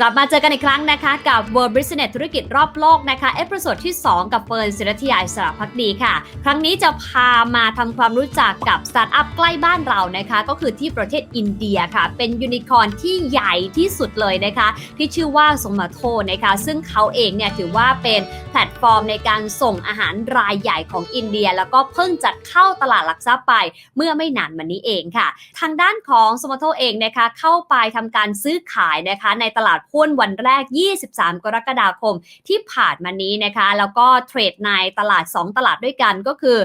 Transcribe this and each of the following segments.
กลับมาเจอกันอีกครั้งนะคะ กับ World Business ธุรกิจรอบโลกนะคะ เอพิโซดที่ 2 กับเฟิร์นศิรธิยาอิสระพักดีค่ะ ครั้งนี้จะพามาทำความรู้จักกับสตาร์ทอัพใกล้บ้านเรานะคะ ก็คือที่ประเทศอินเดียค่ะ เป็นยูนิคอร์นที่ใหญ่ที่สุดเลยนะคะ ที่ชื่อว่าสมาโทนะคะ ซึ่งเขาเองเนี่ยถือว่าเป็นแพลตฟอร์มในการส่งอาหารรายใหญ่ของอินเดีย แล้วก็เพิ่งจัดเข้าตลาดหลักทรัพย์ไป เมื่อไม่นานมานี้เองค่ะ ทางด้านของสมาโทเองนะคะเข้าไปทำการซื้อขายนะคะในตลาด หุ้นวันแรก 23 กรกฎาคมที่ผ่านมานี้นะคะ แล้วก็เทรดในตลาด 2 ตลาดด้วยกันก็คือ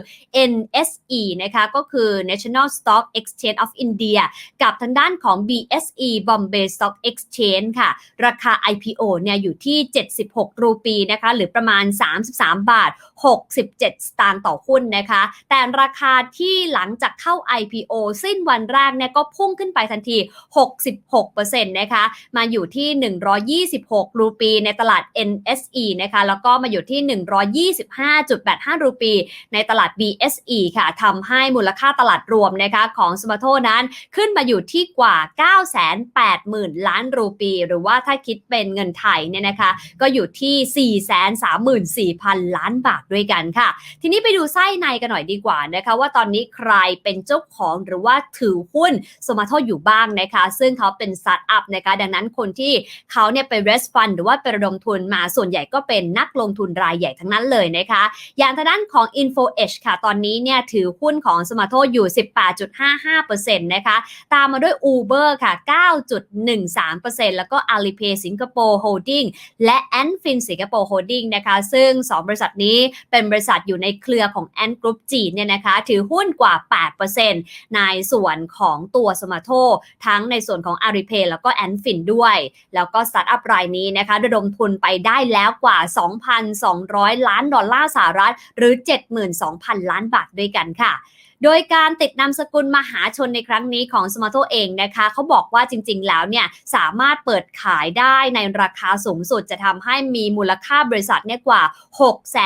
NSE นะคะก็คือ National Stock Exchange of India กับทางด้านของ BSE Bombay Stock Exchange ค่ะ ราคา IPO เนี่ยอยู่ที่ 76 รูปีนะคะ หรือประมาณ 33 บาท 67 สตางค์ต่อหุ้นนะคะ แต่ราคาที่หลังจากเข้า IPO สิ้นวันแรกเนี่ยก็พุ่งขึ้นไปทันที 66%นะคะ มาอยู่ที่126 รูปีในตลาด NSE นะคะแล้วก็มาอยู่ที่ 125.85 รูปีในตลาด BSE ค่ะทำให้มูลค่าตลาดรวมนะคะของสมาโทนั้นขึ้นมาอยู่ที่กว่า 980,000 ล้านรูปี หรือว่าถ้าคิดเป็นเงินไทยเนี่ยนะคะ ก็อยู่ที่ 434,000 ล้านบาทด้วยกันค่ะ ทีนี้ไปดูไส้ในกันหน่อยดีกว่านะคะว่าตอนนี้ใครเป็นเจ้าของหรือว่าถือหุ้นสมาโทอยู่บ้างนะคะ ซึ่งเขาเป็นสตาร์ทอัพนะคะ ดังนั้นคนที่เขาเนี่ยไป rest fund หรือว่าไประดมทุนมาส่วนใหญ่ก็เป็นนักลงทุนรายใหญ่ทั้งนั้นเลยนะคะ อย่างทางด้านของ Info Edge ค่ะ ตอนนี้เนี่ยถือหุ้นของสมาโทอยู่ 18.55%นะคะตามมาด้วย Uber ค่ะ 9.13%แล้วก็ Alipay Singapore Holding และ Anfin Singapore Holding นะคะซึ่ง 2 บริษัทนี้เป็นบริษัทอยู่ในเครือของ Ant Group จีนเนี่ยนะคะถือหุ้นกว่า 8%ในส่วนของตัวสมาโททั้งในส่วนของ Alipay แล้วก็ Anfin ด้วย แล้วก็สตาร์ทอัพรายนี้นะคะระดมทุนไปได้แล้วกว่า 2,200 ล้านดอลลาร์สหรัฐ หรือ 72,000 ล้านบาทด้วยกันค่ะโดยการติดนามสกุลมหาชนในครั้งนี้ของสมาโตเองนะคะเขาบอกว่าจริงๆ แล้วเนี่ยสามารถเปิดขายได้ในราคาสูงสุดจะทำให้มีมูลค่าบริษัทเนี่ยกว่า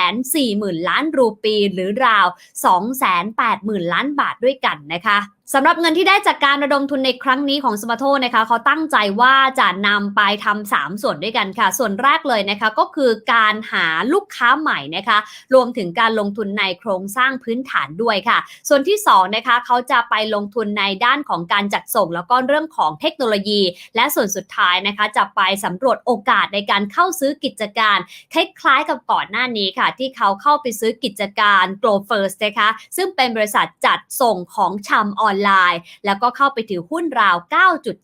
640,000 ล้านรูปีหรือราว 280,000 ล้านบาทด้วยกันนะคะ สำหรับเงินที่ได้จากการระดมทุนในครั้งนี้ของสมาโทนะคะเขาตั้งใจว่าจะนำไปทำสามส่วนด้วยกันค่ะ ส่วนแรกเลยนะคะก็คือการหาลูกค้าใหม่นะคะรวมถึงการลงทุนในโครงสร้างพื้นฐานด้วยค่ะ ส่วนที่2นะคะเขาจะไปลงทุนในด้านของการจัดส่ง แล้วก็เรื่องของเทคโนโลยี และส่วนสุดท้ายนะคะจะไปสำรวจโอกาสในการเข้าซื้อกิจการคล้ายๆกับก่อนหน้านี้ค่ะ ที่เขาเข้าไปซื้อกิจการ Grow First นะคะซึ่งเป็นบริษัทจัดส่งของชำออนไลน์ แล้วก็เข้าไปถือหุ้นราว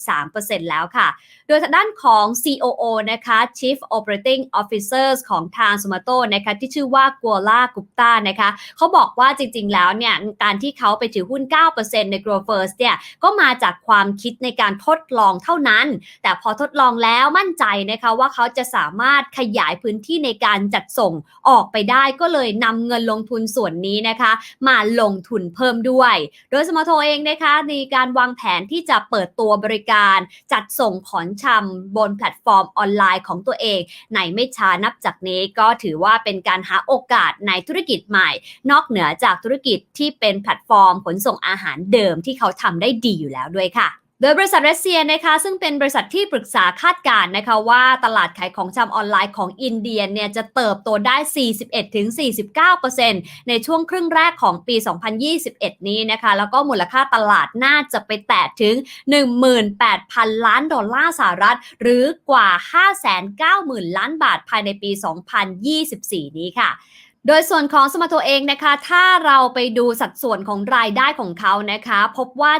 9.3%แล้วค่ะ โดยทางด้านของ COO นะคะ Chief Operating Officers ของทางสมาโตนะคะที่ชื่อว่ากัวล่ากุปตานะคะเขาบอกว่าจริงๆแล้วเนี่ยการที่เขาไปถือหุ้น 9%ใน Grow First เนี่ยก็มาจากความคิดในการทดลองเท่านั้น แต่พอทดลองแล้วมั่นใจนะคะว่าเขาจะสามารถขยายพื้นที่ในการจัดส่งออกไปได้ก็เลยนำเงินลงทุนส่วนนี้นะคะ มาลงทุนเพิ่มด้วย โดยสมาโทเองนะคะในการวางแผนที่จะเปิดตัวบริการ จัดส่งขอนชำบนแพลตฟอร์มออนไลน์ของตัวเอง ในไม่ช้านับจากนี้ก็ถือว่าเป็นการหาโอกาสในธุรกิจใหม่ นอกเหนือจากธุรกิจที่เป็นแพลตฟอร์มขนส่งอาหารเดิมที่เขาทำได้ดีอยู่แล้วด้วยค่ะ โดยบริษัทเรสเซียนะคะซึ่งเป็นบริษัทที่ปรึกษาคาดการณ์นะคะว่าตลาดขายของชำออนไลน์ของอินเดียเนี่ยจะเติบโตได้ 41-49%ในช่วงครึ่งแรกของปี 2021 นี้นะคะแล้วก็มูลค่าตลาดน่าจะไปแตะถึง 18,000 ล้านดอลลาร์สหรัฐ หรือกว่า 590,000 ล้านบาทภายในปี 2024 นี้ค่ะ โดยส่วนของสมาโตเองนะคะ ถ้าเราไปดูสัดส่วนของรายได้ของเขานะคะ พบว่า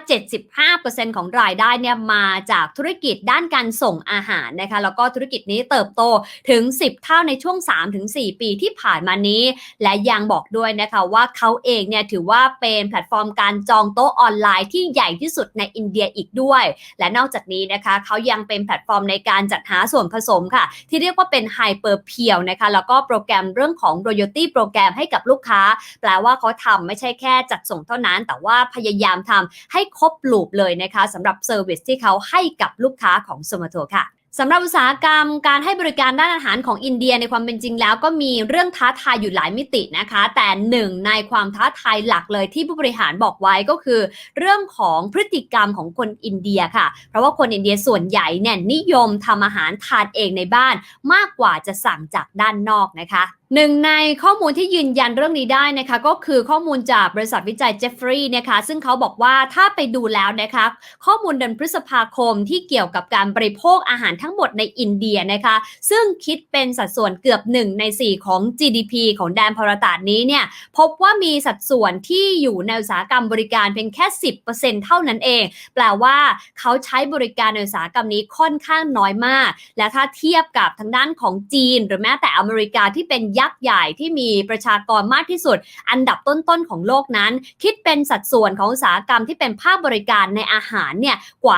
75%ของรายได้เนี่ยมาจากธุรกิจด้านการส่งอาหารนะคะ แล้วก็ธุรกิจนี้เติบโตถึง 10 เท่าในช่วง 3-4 ปีที่ผ่านมานี้ และยังบอกด้วยนะคะว่าเขาเองเนี่ยถือว่าเป็นแพลตฟอร์มการจองโต๊ะออนไลน์ที่ใหญ่ที่สุดในอินเดียอีกด้วย และนอกจากนี้นะคะเขายังเป็นแพลตฟอร์มในการจัดหาส่วนผสมค่ะ ที่เรียกว่าเป็นไฮเปอร์เพียวนะคะแล้วก็โปรแกรมเรื่องของ royalty โปรแกรมให้กับลูกค้า แปลว่าเขาทำไม่ใช่แค่จัดส่งเท่านั้น แต่ว่าพยายามทำให้ครบลูปเลยนะคะสำหรับเซอร์วิสที่เขาให้กับลูกค้าของสมาโทค่ะสำหรับอุตสาหกรรมการให้บริการด้านอาหารของอินเดียในความเป็นจริงแล้วก็มีเรื่องท้าทายอยู่หลายมิตินะคะ แต่หนึ่งในความท้าทายหลักเลยที่ผู้บริหารบอกไว้ก็คือ เรื่องของพฤติกรรมของคนอินเดียค่ะ เพราะว่าคนอินเดียส่วนใหญ่เนี่ยนิยมทำอาหารทานเองในบ้าน มากกว่าจะสั่งจากด้านนอกนะคะ หนึ่งในข้อมูลที่ยืนยันเรื่องนี้ได้นะคะ ก็คือข้อมูลจากบริษัทวิจัยเจฟฟรีย์นะคะซึ่งเขาบอกว่าถ้าไปดูแล้วนะคะ ข้อมูลเดือนพฤษภาคมที่เกี่ยวกับการบริโภคอาหารทั้งหมดในอินเดียนะคะ ซึ่งคิดเป็นสัดส่วนเกือบ 1 ใน 4 ของ GDP ของแดนพาราตานี้เนี่ย พบว่ามีสัดส่วนที่อยู่ในอุตสาหกรรมบริการเพียงแค่ 10%เท่านั้นเอง แปลว่าเขาใช้บริการในอุตสาหกรรมนี้ค่อนข้างน้อยมาก และถ้าเทียบกับทางด้านของจีน หรือแม้แต่อเมริกาที่เป็นยักษ์ใหญ่ที่มีประชากรมากที่สุด อันดับต้นๆของโลกนั้น คิดเป็นสัดส่วนของอุตสาหกรรมที่เป็นภาคบริการในอาหารเนี่ยกว่า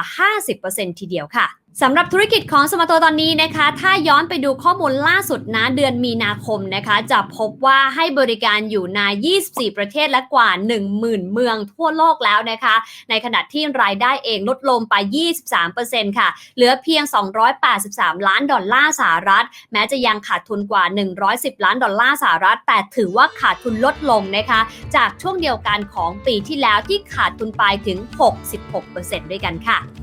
50%ทีเดียวค่ะ สำหรับธุรกิจของสมาโตตอนนี้นะคะ ถ้าย้อนไปดูข้อมูลล่าสุดนะเดือนมีนาคมนะคะ จะพบว่าให้บริการอยู่ใน 24 ประเทศและกว่า 10,000 เมืองทั่วโลกแล้วนะคะ ในขณะที่รายได้เองลดลงไป 23%ค่ะ เหลือเพียง 283 ล้านดอลลาร์สหรัฐ แม้จะยังขาดทุนกว่า 110 ล้านดอลลาร์สหรัฐ แต่ถือว่าขาดทุนลดลงนะคะ จากช่วงเดียวกันของปีที่แล้วที่ขาดทุนไปถึง 66%ด้วยกันค่ะ